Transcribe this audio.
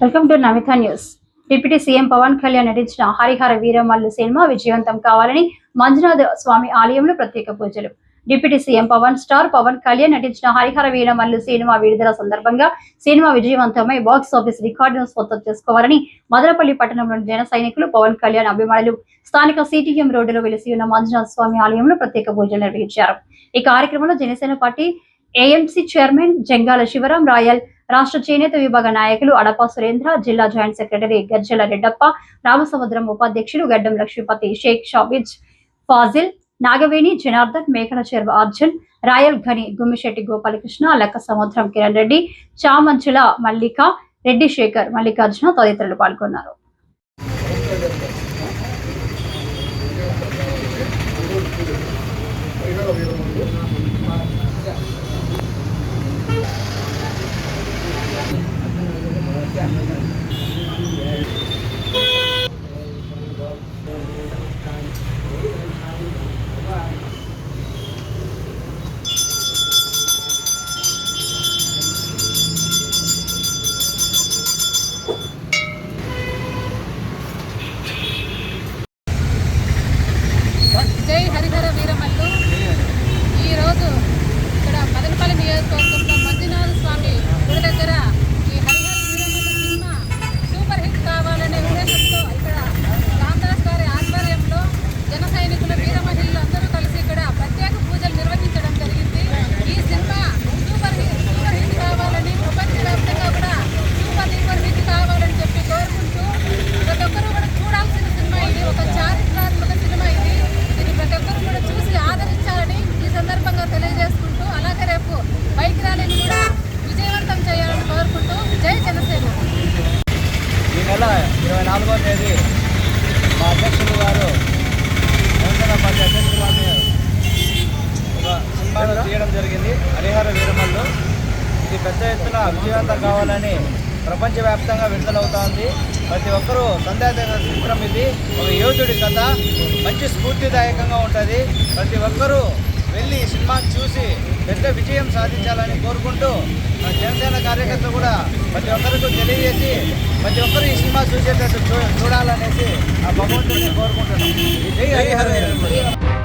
Welcome to Namitha news. Deputy CM Pawan Kalyan నటించిన Harihara Veeramallu cinema విజయవంతం కావాలని మంజునాథ్ స్వామి ఆలయంలో ప్రత్యేక పూజలు. Deputy CM Pawan star Pawan Kalyan నటించిన హరిహర వీరమల్లు సినిమా విడుదల సందర్భంగా సినిమా విజయవంతమై బాక్స్ ఆఫీస్ రికార్డును స్వంతం చేసుకోవాలని మదనపల్లి పట్టణంలోని జన సైనికులు పవన్ కళ్యాణ్ అభిమానులు స్థానిక సిటీఎం రోడ్డులో వెలిసి ఉన్న మంజునాథ్ స్వామి ఆలయంలో ప్రత్యేక పూజలు నిర్వహించారు. ఈ కార్యక్రమంలో Janasena party AMC chairman Jangala Sivaram Royal రాష్ట్ర చేనేత విభాగ నాయకులు అడప సురేంద్ర జిల్లా జాయింట్ సెక్రటరీ గర్జల రెడ్డప్ప రామసముద్రం ఉపాధ్యక్షులు గడ్డం లక్ష్మీపతి షేక్ షాబిజ్ ఫాజిల్ నాగవేణి జనార్దన్ మేకల చెరువు అర్జున్ రాయల్ ఘని గుమ్మిశెట్టి గోపాలకృష్ణ లెక్క సముద్రం కిరణ్ రెడ్డి చామంచుల మల్లిక రెడ్డి శేఖర్ మల్లికార్జున తదితరులు పాల్గొన్నారు. జై హరిహర వీరమల్లు ఈరోజు ఇక్కడ మదనపల్లి నియోజకవర్గంలో మంజునాథ స్వామి గుడి దగ్గర ఈ Harihara Veeramallu cinema super hit కావాలనే ఉద్దేశంతో ఇక్కడ రామదాస్ గారి ఆధ్వర్యంలో జన సైనికులు వీర మహిళలు అందరూ కలిసి ఇక్కడ ప్రత్యేక పూజలు నిర్వహించడం జరిగింది ఈ cinema super hit super hit కావాలని ప్రపంచవ్యాప్తంగా కూడా సూపర్ సూపర్ హిట్ కావాలని చెప్పి కోరుకుంటూ ప్రతి ఒక్కరూ కూడా చూడాల్సిన సినిమా ఇది ఒక చారిత్రాత్మక సినిమా ఇది దీన్ని ప్రతి ఒక్కరు కూడా చూసి ఆదరించాలని ఈ సందర్భంగా తెలియజేసుకుంటూ అలాగే రేపు బైక్ ర్యాలీని కూడా విజయవంతం చేయాలని కోరుకుంటూ జై జనసేన ఈ నెల ఇరవై నాలుగో తేదీ. మా అధ్యక్షులు గారు పార్టీ అధ్యక్షులు గారిని ఒక సినిమాను తీయడం జరిగింది. హరిహర వీరమల్లు. ఇది పెద్ద ఎత్తున విజయవంతం కావాలని ప్రపంచవ్యాప్తంగా విడుదలవుతోంది. ప్రతి ఒక్కరూ సందేహ చిత్రం ఇది. ఒక యోధుడి కథ. మంచి స్ఫూర్తిదాయకంగా ఉంటుంది. ప్రతి ఒక్కరూ వెళ్ళి ఈ సినిమాని చూసి పెద్ద విజయం సాధించాలని కోరుకుంటూ జనసేన కార్యకర్తలు కూడా ప్రతి ఒక్కరికి తెలియజేసి ప్రతి ఒక్కరు ఈ సినిమా చూసేటట్టు చూ చూడాలనేసి ఆ భగవంతుడిని కోరుకుంటున్నాం. జై హరిహర.